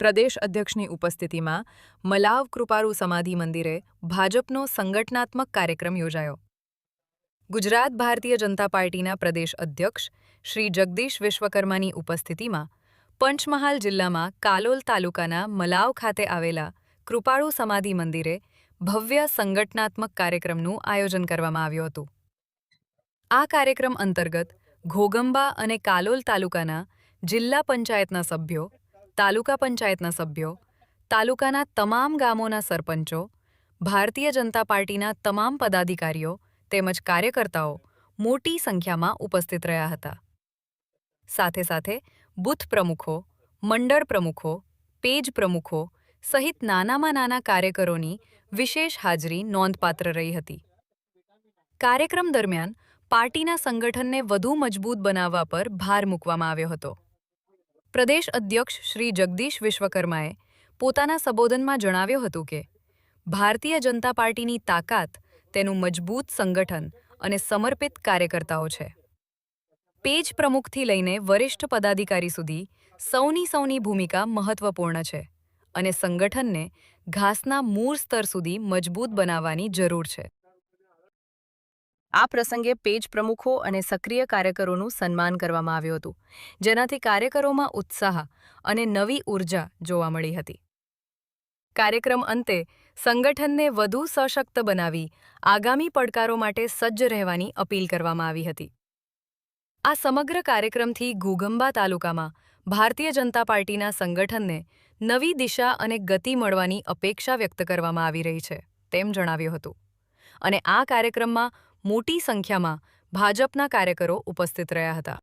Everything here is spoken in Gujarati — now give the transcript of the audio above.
પ્રદેશ અધ્યક્ષની ઉપસ્થિતિમાં મલાવ કૃપારૂ સમાધિ મંદિરે ભાજપનો સંગઠનાત્મક કાર્યક્રમ યોજાયો. ગુજરાત ભારતીય જનતા પાર્ટીના પ્રદેશ અધ્યક્ષ શ્રી જગદીશ વિશ્વકર્માની ઉપસ્થિતિમાં પંચમહાલ જિલ્લામાં કાલોલ તાલુકાના મલાવ ખાતે આવેલા કૃપાળુ સમાધિ મંદિરે ભવ્ય સંગઠનાત્મક કાર્યક્રમનું આયોજન કરવામાં આવ્યું હતું. આ કાર્યક્રમ અંતર્ગત ઘોગંબા અને કાલોલ તાલુકાના જિલ્લા પંચાયતના સભ્યો તાલુકા પંચાયતના સભ્યો, તાલુકાના તમામ ગામોના સરપંચો, ભારતીય જનતા પાર્ટીના તમામ પદાધિકારીઓ તેમજ કાર્યકર્તાઓ મોટી સંખ્યામાં ઉપસ્થિત રહ્યા હતા. સાથે સાથે બુથ પ્રમુખો, મંડળ પ્રમુખો, પેજ પ્રમુખો સહિત નાનામાં નાના કાર્યકરોની વિશેષ હાજરી નોંધપાત્ર રહી હતી. કાર્યક્રમ દરમિયાન પાર્ટીના સંગઠનને વધુ મજબૂત બનાવવા પર ભાર મૂકવામાં આવ્યો હતો. પ્રદેશ અધ્યક્ષ શ્રી જગદીશ વિશ્વકર્માએ પોતાના સંબોધનમાં જણાવ્યું હતું કે, ભારતીય જનતા પાર્ટીની તાકાત તેનું મજબૂત સંગઠન અને સમર્પિત કાર્યકર્તાઓ છે. પેજ પ્રમુખથી લઈને વરિષ્ઠ પદાધિકારી સુધી સૌની સૌની ભૂમિકા મહત્વપૂર્ણ છે અને સંગઠનને ઘાસના મૂળ સ્તર સુધી મજબૂત બનાવવાની જરૂર છે. આ પ્રસંગે પેજ પ્રમુખો અને સક્રિય કાર્યકરોનું સન્માન કરવામાં આવ્યું હતું, જેનાથી કાર્યકરોમાં ઉત્સાહ અને નવી ઊર્જા જોવા મળી હતી. કાર્યક્રમ અંતે સંગઠનને વધુ સશક્ત બનાવી આગામી પડકારો માટે સજ્જ રહેવાની અપીલ કરવામાં આવી હતી. આ સમગ્ર કાર્યક્રમથી ઘુગંબા તાલુકામાં ભારતીય જનતા પાર્ટીના સંગઠનને નવી દિશા અને ગતિ મળવાની અપેક્ષા વ્યક્ત કરવામાં આવી રહી છે, તેમ જણાવ્યું હતું. અને આ કાર્યક્રમમાં મોટી સંખ્યામાં ભાજપના કાર્યકરો ઉપસ્થિત રહ્યા હતા.